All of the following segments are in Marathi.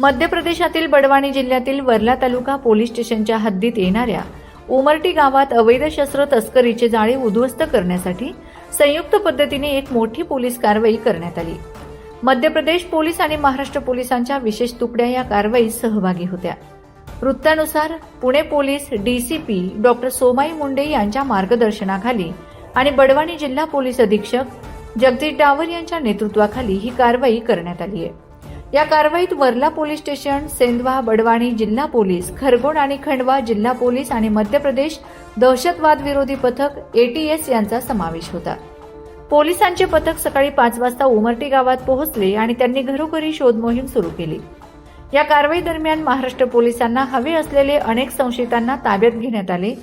मध्य प्रदेशातील बडवानी जिल्ह्यातील वर्ला तालुका पोलीस स्टेशनच्या हद्दीत येणाऱ्या उमरटी गावात अवैध शस्त्र तस्करीचे जाळे उद्ध्वस्त करण्यासाठी संयुक्त पद्धतीने एक मोठी पोलीस कारवाई करण्यात आली. मध्य प्रदेश पोलीस आणि महाराष्ट्र पोलिसांच्या विशेष तुकड्या या कारवाईत सहभागी होत्या. वृत्तानुसार Pune police DCP doctor Somai Munde यांच्या मार्गदर्शनाखाली आणि बडवानी जिल्हा पोलीस अधीक्षक जगदीश डावर यांच्या नेतृत्वाखाली ही कारवाई करण्यात आली आहे. या कारवाईत वर्ला पोलीस स्टेशन सेंदवा बडवाणी जिल्हा पोलीस खरगोण आणि खंडवा जिल्हा पोलीस आणि मध्य प्रदेश दहशतवाद विरोधी पथक एटीएस यांचा समावेश होता. पोलिसांचे पथक सकाळी पाच वाजता उमरटी गावात पोहोचले आणि त्यांनी घरोघरी शोध मोहीम सुरू केली. या कारवाई दरम्यान महाराष्ट्र पोलिसांना हवे असलेले अनेक संशयितांना ताब्यात घेण्यात आले.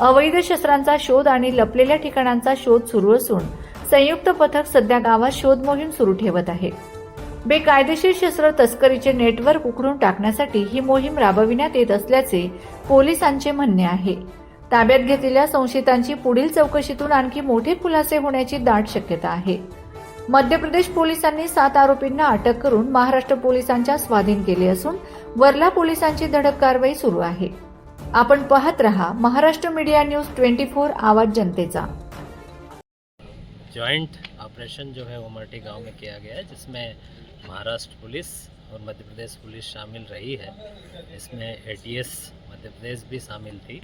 अवैध शस्त्रांचा शोध आणि लपलेल्या ठिकाणांचा शोध सुरू असून संयुक्त पथक सध्या गावात शोध मोहीम सुरू ठेवत आहे. बेकायदेशीर शस्त्र तस्करीचे नेटवर्क उखडून टाकण्यासाठी ही मोहीम राबविण्यात येत असल्याचे पोलिसांचे म्हणणे आहे. ताब्यात घेतलेल्या संशयितांची पुढील चौकशीतून आणखी मोठे खुलासे होण्याची दाट शक्यता आहे. मध्य प्रदेश पोलिसांनी सात आरोपींना अटक करून महाराष्ट्र पोलिसांच्या स्वाधीन केले असून वर्ला पोलिसांची धडक कारवाई सुरू आहे. आपण पाहत रहा Maharashtra media news twenty four आवाज जनतेचा. जॉईंट ऑपरेशन जो है उमरटी गाँव में किया गया है, जिसमें महाराष्ट्र पुलिस और मध्य प्रदेश पुलिस शामिल रही है। इसमें एटीएस मध्य प्रदेश भी शामिल थी।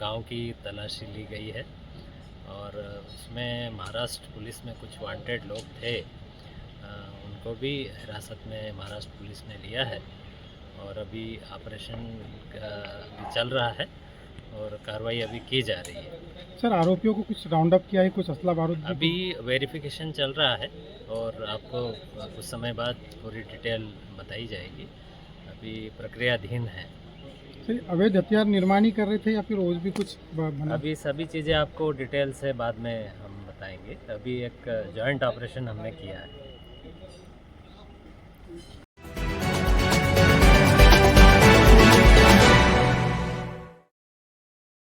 गाँव की तलाशी ली गई है और उसमें महाराष्ट्र पुलिस में कुछ वांटेड लोग थे। उनको भी हिरासत में महाराष्ट्र पुलिस ने लिया है और अभी ऑपरेशन चल रहा है। और कार्रवाई अभी की जा रही है। सर आरोपियों को कुछ राउंड अप किया है कुछ असला बारूद अभी वेरिफिकेशन चल रहा है और आपको कुछ समय बाद पूरी डिटेल बताई जाएगी। अभी प्रक्रियाधीन है। सर अवैध हथियार निर्माण ही कर रहे थे या फिर और भी कुछ बना? अभी सभी चीज़ें आपको डिटेल से बाद में हम बताएँगे। अभी एक जॉइंट ऑपरेशन हमने किया है।